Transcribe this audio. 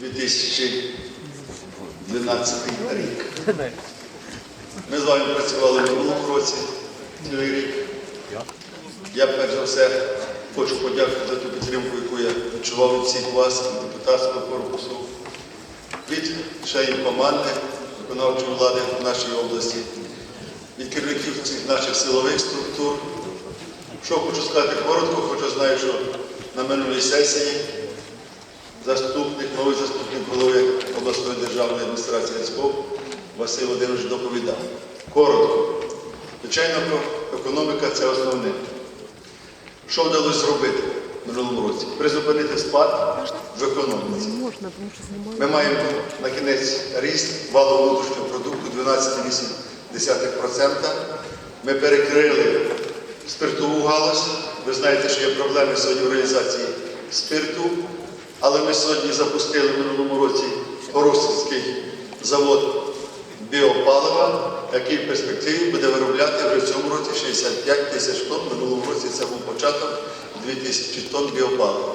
2012 рік. Ми з вами працювали в минулому році, цілий рік. Я перш за все хочу подякувати за ту підтримку, яку я відчував від всіх вас, від депутатського корпусу, від членів команди виконавчої влади в нашій області, від керівників цих наших силових структур. Що хочу сказати коротко, хоча знаю, що на минулій сесії заступник, новий заступник обласної державної адміністрації СКО Василь Володимирович доповідав. Коротко. Звичайно, економіка це основне. Що вдалося зробити в минулому році? Призупинити спад в економіці. Ми маємо на кінець ріст валового внутрішнього продукту 12,8%. Ми перекрили спиртову галузь. Ви знаєте, що є проблеми сьогодні в реалізації спирту, але ми сьогодні запустили в минулому році Горосівський завод біопалива, який в перспективі буде виробляти вже в цьому році 65 тисяч тонн. Минулого році це був початок 2 тисячі тонн біопалива.